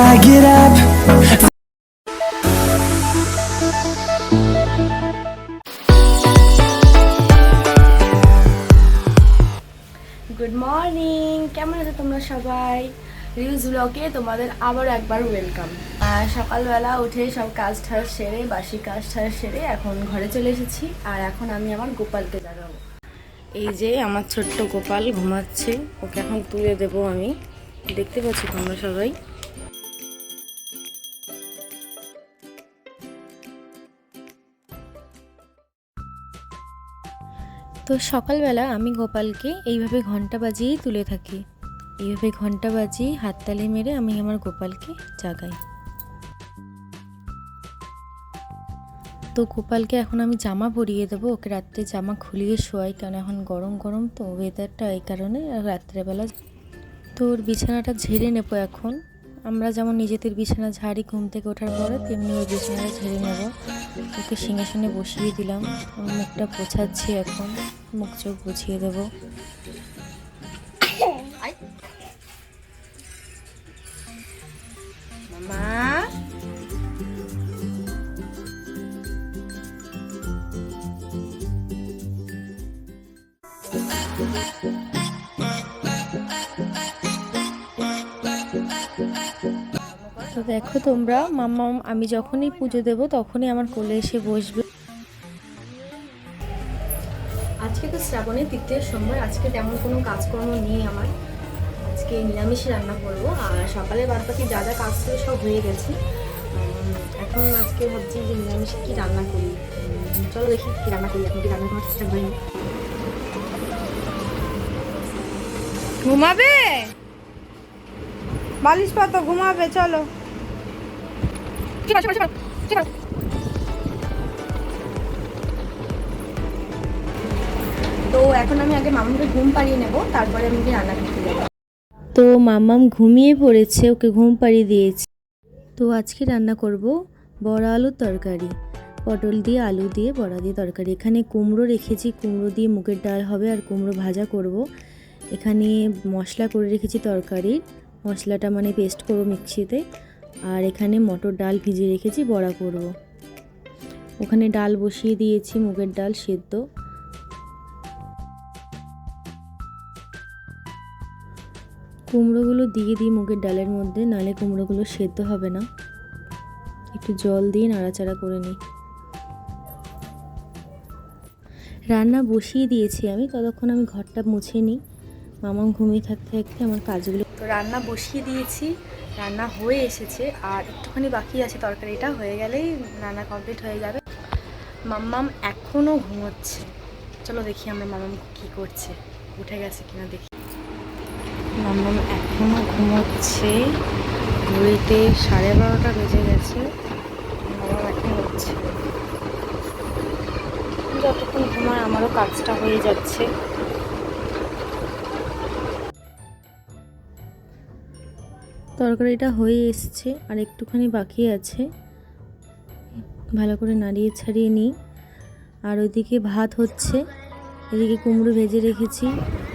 I get up. Good morning কেমন আছো তোমরা সবাই? রিউজ ব্লগে তোমাদের আবার একবার ওয়েলকাম আর সকালবেলা উঠে সব কাজ ঠাজ সেরে, বাসি কাজ ঠাজ সেরে এখন ঘরে চলে এসেছি। আর এখন আমি আমার গোপালকে জাগাবো এই যে আমার ছোট্ট গোপাল ঘুমাচ্ছে, ওকে এখন তুলে দেবো আমি। দেখতে পাচ্ছি তোমরা সবাই? তো সকালবেলা আমি গোপালকে এইভাবে ঘণ্টা বাজিয়েই তুলে থাকি। এইভাবে ঘণ্টা বাজিয়ে হাততালি মেরে আমি আমার গোপালকে জাগাই। তো গোপালকে এখন আমি জামা পরিয়ে দেবো, ওকে রাত্রে জামা খুলিয়ে শোয়াই কারণ এখন গরম গরম তো ওয়েদারটা এই কারণে রাত্রেবেলা তো ওর বিছানাটা ঝেড়ে নেব এখন। আমরা যেমন নিজেদের বিছানা ঝাড়ি ঘুম থেকে ওঠার পরে, তেমনি ওই বিছানাটা ঝেড়ে নেব। ওকে সিংহাসনে বসিয়ে দিলাম। মুখটা পোছাচ্ছি এখন। মুখ চোখ বুঝিয়ে দেবো। মামা। তো দেখো তোমরা মাম্মা আমি যখনই পুজো দেব তখনই আমার কোলে এসে বসবে। আজকে তো শ্রাবণের তৃতীয় সোমবার আজকে তেমন কোনো কাজকর্ম নেই আমার। আজকে নিরামিষ রান্না করব আর সকালে বাদ বাকি যা যা কাজ ছিল সব হয়ে গেছে। এখন আজকে ভাবছি যে নিরামিষে কী রান্না করি। চলো দেখি কি রান্না করি এখন কি রান্না করার চেষ্টা করি ঘুমাবে? বালিশ পাতো ঘুমাবে চলো। তো এখন আমি আগে মামাকে ঘুম পাড়িয়ে নেব তারপরে আমি রান্না করতে যাব। তো মামাম ঘুমিয়ে পড়েছে ওকে ঘুম পাড়িয়ে দিয়েছি। তো আজকে রান্না করব বড়া আলুর তরকারি। পটল দিয়ে আলু দিয়ে বড়া দিয়ে তরকারি। এখানে কুমড়ো রেখেছি কুমড়ো দিয়ে মুগের ডাল হবে আর কুমড়ো ভাজা করব। এখানে মশলা করে রেখেছি তরকারির। মশলাটা মানে পেস্ট করব মিক্সিতে। আর এখানে মটর ডাল ভিজিয়ে রেখেছি বড়া করব। ওখানে ডাল বসিয়ে দিয়েছি, মুগের ডাল সেদ্ধ। কুমড়োগুলো দিয়ে দিই মুগের ডালের মধ্যে, নালে কুমড়োগুলো সেদ্ধ হবে না। একটু জল দিয়ে নাড়াচাড়া করে নিই। রান্না বসিয়ে দিয়েছি আমি, ততক্ষণ আমি ঘরটা মুছে নিই। মামা ঘুমিয়ে থাকতে থাকতে আমার কাজগুলো রান্না বসিয়ে দিয়েছি। রান্না হয়ে এসেছে, আর একটুখানি বাকি আছে তরকারিটা, হয়ে গেলেই রান্না কমপ্লিট হয়ে যাবে। মাম্মাম এখনও ঘুমোচ্ছে। চলো দেখি আমরা মামাম কী করছে, উঠে গেছে কিনা দেখি। মাম্মাম এখনও ঘুমোচ্ছে ঘড়িতে সাড়ে বারোটা বেজে গেছে মামাম এখন হচ্ছে যতক্ষণ ঘুমায় আমারও কাজটা হয়ে যাচ্ছে। তরকারিটা হয়ে এসছে আর একটুখানি বাকি আছে। ভালো করে নাড়িয়ে ছাড়িয়ে নিই। আর ওইদিকে ভাত হচ্ছে। এদিকে কুমড়ো ভেজে রেখেছি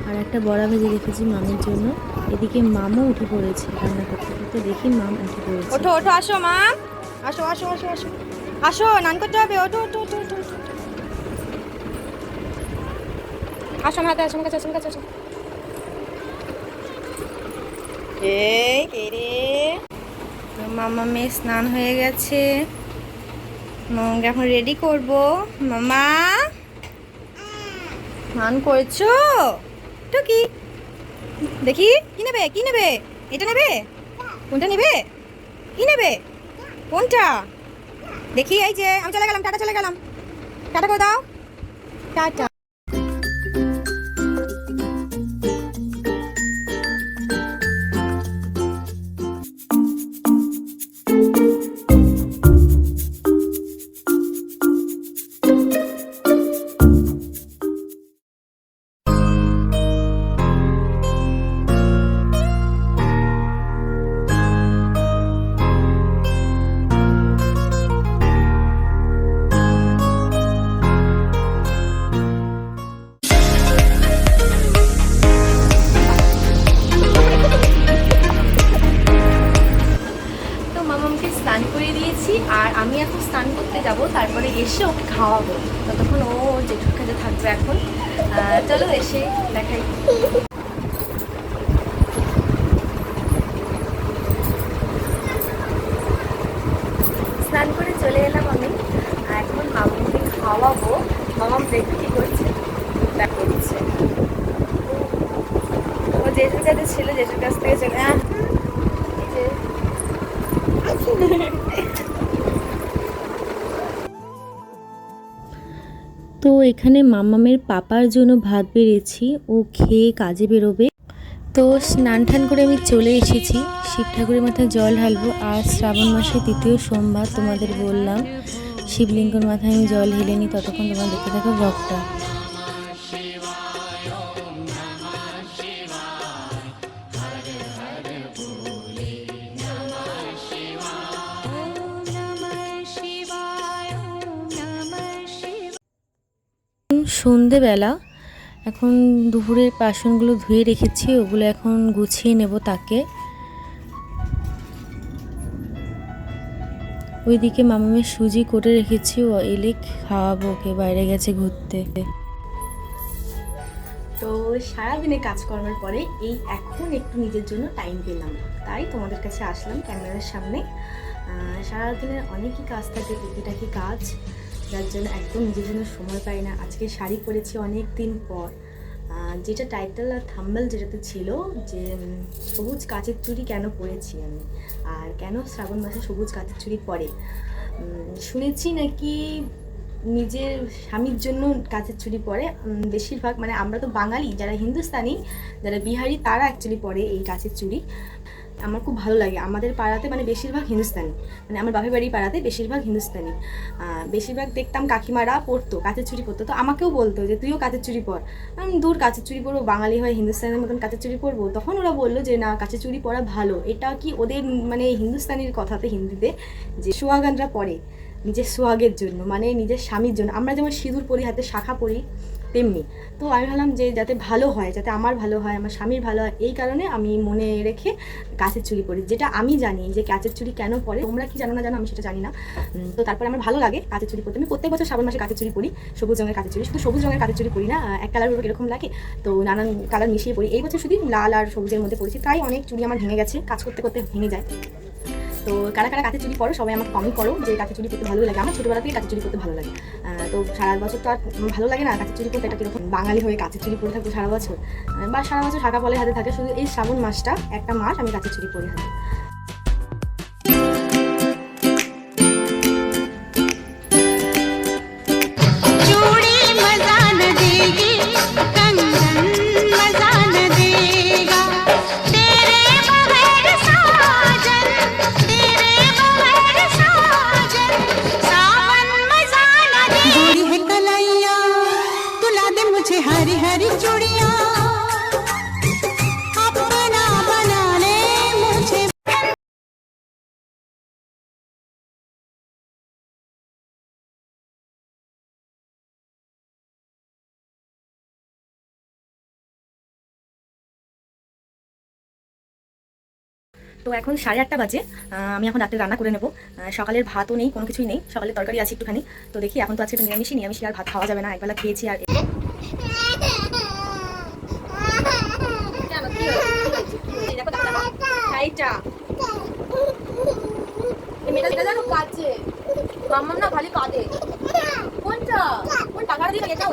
আর একটা বড়া ভেজে রেখেছি মামের জন্য। এদিকে মামও উঠে পড়েছে রান্না করতে করতে। দেখি মাম উঠে পড়েছে। ওঠো ওঠো, আসো মা আসো আসো আসো আসো। আসো নান করতে হবে। ওঠো ওঠো ওঠো ওঠো। আসো আমার হাতে, আসো আমার কাছে, আসো আমার আসো। মামা মেয়ে স্নান হয়ে গেছে। মামাকে এখন রেডি করব। মামা? স্নান করেছ? তো কি? দেখি, কি নেবে কি নেবে? এটা নেবে? কোনটা নেবে? কি নেবে? কোনটা? দেখি, এই যে, আমি চলে গেলাম, টাটা চলে গেলাম। টাটা করে দাও। টাটা। এসে ওকে খাওয়াবো। ততক্ষণ ও জেঠুর কাছে থাকবে এখন। চলো এসে দেখাই। স্নান করে চলে এলাম আমি। এখন মামাকে খাওয়াবো। মামাম দেখতে কি করছে। করছে। ও জেঠুর কাছে ছিল জেঠুর কাছ থেকে চলে আহ, এখানে মামামের পাপার জন্য ভাত বেড়েছি। ও খেয়ে কাজে বেরোবে। তো স্নান টান করে আমি চলে এসেছি। শিব ঠাকুরের মাথায় জল ঢালবো। আর শ্রাবণ মাসের দ্বিতীয় সোমবার তোমাদের বললাম, শিবলিঙ্গর মাথায় আমি জল হেলে নিই। ততক্ষণ তোমার দেখে থাকো ব্লগটা। সন্ধেবেলা। এখন দুপুরের বাসনগুলো ধুয়ে রেখেছি, ওগুলো এখন গুছিয়ে নেব তাকে। ওইদিকে মামামের সুজি করে রেখেছি, ও এলে খাওয়াবো ওকে, বাইরে গেছে ঘুরতে। তো সারাদিনে কাজকর্মের পরে এই এখন একটু নিজের জন্য টাইম পেলাম। তাই তোমাদের কাছে আসলাম ক্যামেরার সামনে। সারাদিনের অনেকই কাজ থাকে, টুকিটাকি কাজ। যার জন্য একদম নিজের জন্য সময় পাই না। আজকে শাড়ি পরেছি অনেক দিন পর। যেটা টাইটেল আর থাম্বেল যেটাতে ছিল যে সবুজ কাচের চুড়ি কেন পরেছি আমি? আর কেন শ্রাবণ মাসে সবুজ কাচের চুড়ি পরে? শুনেছি নাকি নিজের স্বামীর জন্য কাচের চুড়ি পরে। বেশিরভাগ মানে আমরা তো বাঙালি, যারা হিন্দুস্তানি, যারা বিহারি, তারা অ্যাকচুয়ালি পরে এই কাচের চুড়ি। আমার খুব ভালো লাগে। আমাদের পাড়াতে মানে বেশিরভাগ হিন্দুস্তানি। মানে আমার বাপের বাড়ির পাড়াতে বেশিরভাগ হিন্দুস্তানি। বেশিরভাগ দেখতাম কাকিমারা পরতো কাঁচের চুড়ি পরতো তো আমাকেও বলতো যে, তুইও কাঁচের চুড়ি পর। আমি দূর কাঁচের চুড়ি পরবো, বাঙালি হয়ে হিন্দুস্তানের মতন কাঁচের চুড়ি পরবো। তখন ওরা বলল যে, না, কাঁচের চুড়ি পরা ভালো। এটা কি ওদের মানে হিন্দুস্তানির কথাতে হিন্দিতে যে সোহাগানরা পরে নিজের সোহাগের জন্য মানে নিজের স্বামীর জন্য। আমরা যেমন সিঁদুর পরি, হাতে শাখা পরি তেমনি। তো আমি ভাবলাম যে যাতে ভালো হয়, যাতে আমার ভালো হয়, আমার স্বামীর ভালো হয়, এই কারণে আমি মনে রেখে কাঁচের চুড়ি পরি। যেটা আমি জানি যে কাঁচের চুড়ি কেন পরে, তোমরা কি জানো না জানো, আমি সেটা জানি না। তো তারপরে আমার ভালো লাগে কাঁচের চুড়ি পরতে। আমি প্রত্যেক বছর শ্রাবণ মাসে কাঁচের চুড়ি পরি, সবুজ রঙের কাঁচের চুড়ি শুধু সবুজ রঙের কাঁচের চুড়ি পরি না এক কালার এরকম লাগে, তো নানান কালার মিশিয়ে পরি। এই বছর শুধু লাল আর সবুজের মধ্যে পড়েছি তাই অনেক চুড়ি আমার ভেঙে গেছে, কাজ করতে করতে ভেঙে যায়। তো কারা কারা কাঁচের চুড়ি পরো সবাই আমাকে কমেন্ট করো যে কাঁচের চুরি করতে ভালো লাগে আমার ছোটোবেলা থেকে কাঁচের চুড়ি করতে ভালো লাগে। তো সারা বছর তো আর ভালো লাগে না কাঁচের চুড়ি করতে এটা কীরকম বাঙালি হয়ে কাঁচের চুড়ি পরে থাকব সারা বছর। বা সারা বছর শাখা পলে হাতে থাকে শুধু এই শ্রাবণ মাসটা, একটা মাস আমি কাঁচের চুড়ি পরে হাতে তো এখন সাড়ে আটটা বাজে আমি এখন রাত্রে রান্না করে নেব সকালের ভাতও নেই, কোনো কিছুই নেই সকালের তরকারি আছে একটুখানি তো দেখি, এখন তো আজকে নিরামিষই নিরামিষই আর ভাত খাওয়া যাবে না একবেলা খেয়েছি আর। মাম্মাম না খালি কাঁদে। কোনটা? কোন দিয়ে এটা।